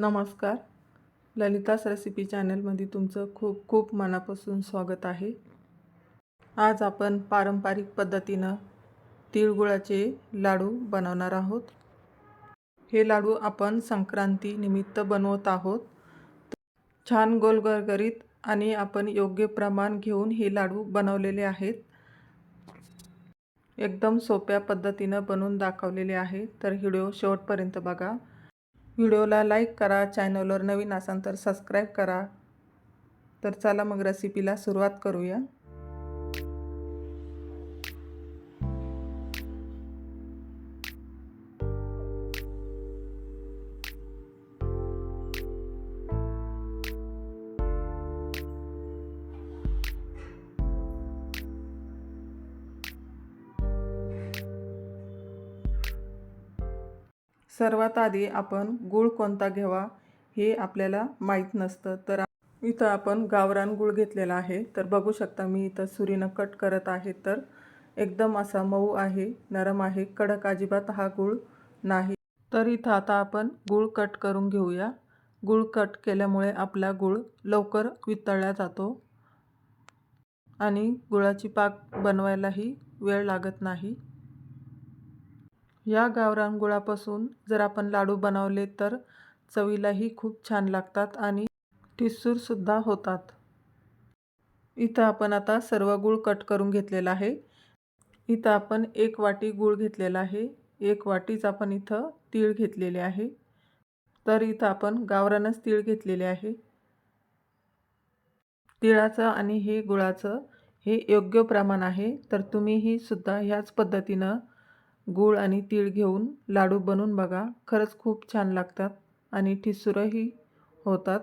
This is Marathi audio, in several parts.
नमस्कार. ललितास रेसिपी चॅनलमध्ये तुमचं खूप खूप मनापासून स्वागत आहे. आज आपण पारंपरिक पद्धतीनं तिळगुळाचे लाडू बनवणार आहोत. हे लाडू आपण संक्रांती निमित्त बनवत आहोत. छान गोलगरगरीत आणि आपण योग्य प्रमाण घेऊन हे लाडू बनवलेले आहेत. एकदम सोप्या पद्धतीनं बनवून दाखवलेले आहे. तर व्हिडिओ शेवटपर्यंत बघा. व्हिडिओला लाईक करा चॅनलवर नवीन असाल तर सबस्क्राईब करा. तर चला मग रेसिपीला सुरुवात करूया. सर्वात आधी आपण गूळ कोणता घ्यावा हे आपल्याला माहीत नसतं. तर इथं आपण गावरान गूळ घेतलेला आहे. तर बघू शकता मी इथं सुरीनं कट करत आहे. तर एकदम असा मऊ आहे नरम आहे कडक अजिबात हा गूळ नाही. तर इथं आता आपण गूळ कट करून घेऊया. गूळ कट केल्यामुळे आपला गूळ लवकर वितळला जातो आणि गुळाची पाक बनवायलाही वेळ लागत नाही. या गावरान गुळापासून जर आपण लाडू बनवले तर चवीलाही खूप छान लागतात आणि ठिसूरसुद्धा होतात. इथं आपण आता सर्व गूळ कट करून घेतलेला आहे. इथं आपण एक वाटी गूळ घेतलेला आहे. एक वाटीच आपण इथं तीळ घेतलेले आहे. तर इथं आपण गावरानच तीळ घेतलेले आहे. तिळाचं आणि हे गुळाचं हे योग्य प्रमाण आहे. तर तुम्हीही सुद्धा ह्याच पद्धतीनं गूळ आणि तीळ घेऊन लाडू बनवून बघा. खरंच खूप छान लागतात आणि ठिसूरही होतात.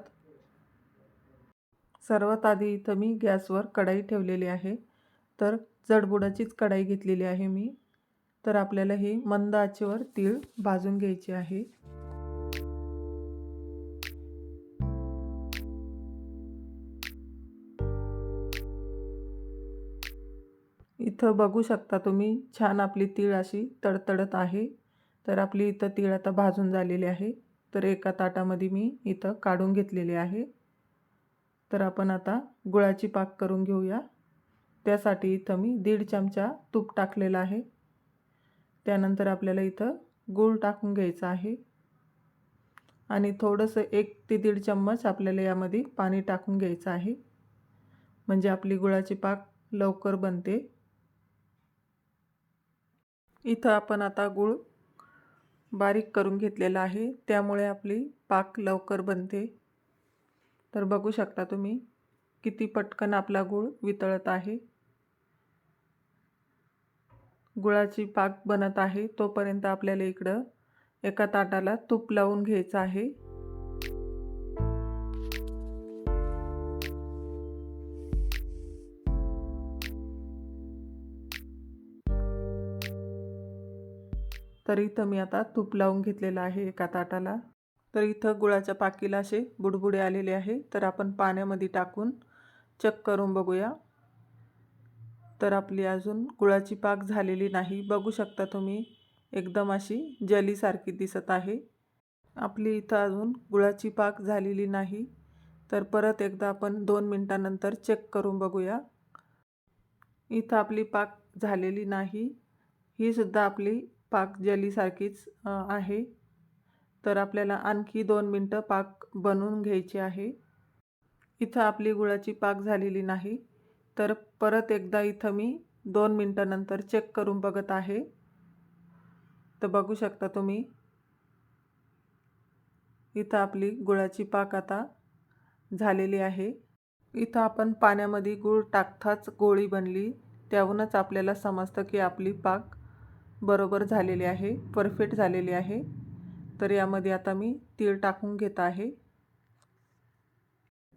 सर्वात आधी इथं मी गॅसवर कढाई ठेवलेली आहे. तर जडबुडाचीच कढाई घेतलेली आहे मी. तर आपल्याला हे मंद आचेवर तीळ भाजून घ्यायचे आहे. इथं बघू शकता तुम्ही छान आपली तीळ अशी तडतडत आहे. तर आपली इथं तीळ आता भाजून झालेली आहे. तर एका ताटामध्ये मी इथं काढून घेतलेली आहे. तर आपण आता गुळाची पाक करून घेऊया. त्यासाठी इथं मी दीड चमचा तूप टाकलेलं आहे. त्यानंतर आपल्याला इथं गूळ टाकून घ्यायचं आहे. आणि थोडंसं एक ते दीड चम्मच आपल्याला यामध्ये पाणी टाकून घ्यायचं आहे. म्हणजे आपली गुळाची पाक लवकर बनते. इथं आपण आता गूळ बारीक करून घेतलेला आहे. त्यामुळे आपली पाक लवकर बनते. तर बघू शकता तुम्ही किती पटकन आपला गूळ वितळत आहे. गुळाची पाक बनत आहे. तोपर्यंत आपल्याला इकडं एका ताटाला तूप लावून घ्यायचं आहे. तर इथं मी आता तूप लावून घेतलेलं आहे एका ताटाला. तर इथं गुळाच्या पाकीला असे बुडबुडे आलेले आहे. तर आपण पाण्यामध्ये टाकून चक करून बघूया. तर आपली अजून गुळाची पाक झालेली नाही. बघू शकता तुम्ही एकदम अशी जलीसारखी दिसत आहे. आपली इथं अजून गुळाची पाक झालेली नाही. तर परत एकदा आपण दोन मिनटानंतर चेक करून बघूया. इथं आपली पाक झालेली नाही. ही सुद्धा आपली पाक जलीसारखीच आहे. तर आपल्याला आणखी दोन मिनटं पाक बनवून घ्यायची आहे. इथं आपली गुळाची पाक झालेली नाही. तर परत एकदा इथं मी दोन मिनटानंतर चेक करून बघत आहे. तर बघू शकता तुम्ही. इथं आपली गुळाची पाक आता झालेली आहे. इथं आपण पाण्यामध्ये गूळ टाकताच गोळी बनली. त्याहूनच आपल्याला समजतं की आपली पाक बरोबर झालेले आहे परफेक्ट झालेली आहे. तर यामध्ये आता मी तीळ टाकून घेत आहे.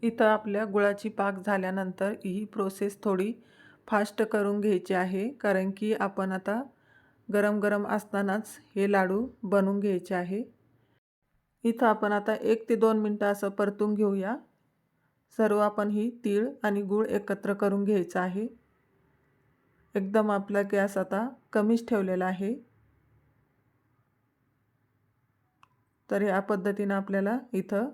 इथं आपल्या गुळाची पाक झाल्यानंतर ही प्रोसेस थोडी फास्ट करून घ्यायची आहे कारण की आपण आता गरम गरम असतानाच हे लाडू बनवून घ्यायचे आहे. इथं आपण आता एक ते दोन मिनटं असं परतून घेऊया. सर्व आपण ही तीळ आणि गूळ एकत्र करून घ्यायचं आहे. एकदम आपला गॅस आता कमीच ठेवलेला आहे. तर ह्या पद्धतीनं आपल्याला इथं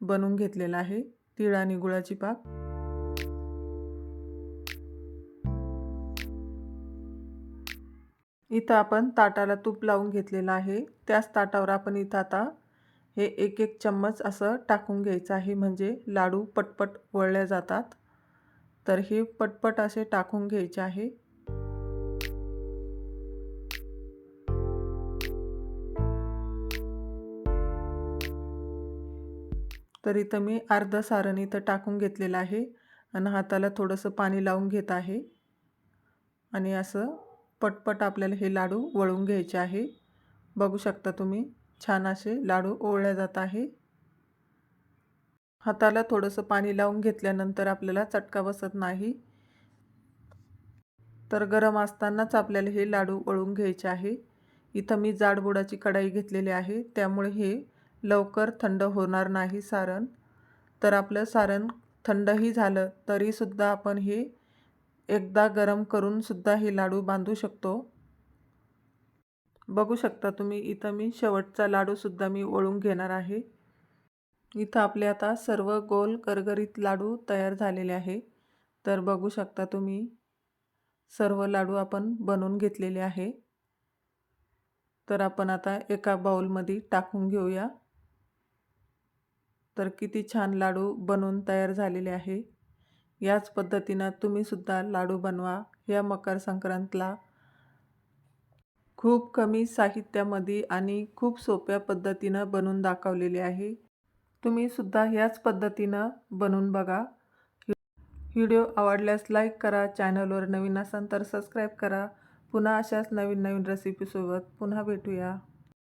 बनवून घेतलेलं आहे तीळ आणि गुळाची पाक. इथं आपण ताटाला तूप लावून घेतलेलं आहे. त्याच ताटावर आपण इथं आता हे एक एक चम्मच असं टाकून घ्यायचं आहे. म्हणजे लाडू पटपट वळल्या जातात. तर हे पटपट असे टाकून घ्यायचे आहे. तर इथं मी अर्धं सारण इथं टाकून घेतलेलं आहे आणि हाताला थोडंसं पाणी लावून घेत आहे. आणि असं पटपट आपल्याला हे लाडू वळून घ्यायचे आहे. बघू शकता तुम्ही छान असे लाडू ओळल्या जात आहे. हाताला थोडंसं पाणी लावून घेतल्यानंतर आपल्याला चटका बसत नाही. तर गरम असतानाच आपल्याला हे लाडू वळून घ्यायचे आहे. इथं मी जाडबुडाची कढाई घेतलेली आहे. त्यामुळे हे लवकर थंड होणार नाही सारण तर आपलं सारण थंडही झालं तरीसुद्धा आपण हे एकदा गरम करूनसुद्धा हे लाडू बांधू शकतो. बघू शकता तुम्ही इथं मी शेवटचा लाडूसुद्धा मी ओळून घेणार आहे. इथं आपले आता सर्व गोल करगरीत लाडू तयार झालेले आहे. तर बघू शकता तुम्ही सर्व लाडू आपण बनवून घेतलेले आहे. तर आपण आता एका बाऊलमध्ये टाकून घेऊया. तर किती छान लाडू बनवून तयार झालेले आहे. याच पद्धतीनं तुम्हीसुद्धा लाडू बनवा या मकर संक्रांतला. खूप कमी साहित्यामध्ये आणि खूप सोप्या पद्धतीनं बनवून दाखवलेले आहे. तुम्हीसुद्धा ह्याच पद्धतीनं बनवून बघा. व्हिडिओ आवडल्यास लाईक करा चॅनलवर नवीन असाल तर सबस्क्राईब करा. पुन्हा अशाच नवीन नवीन रेसिपीसोबत पुन्हा भेटूया.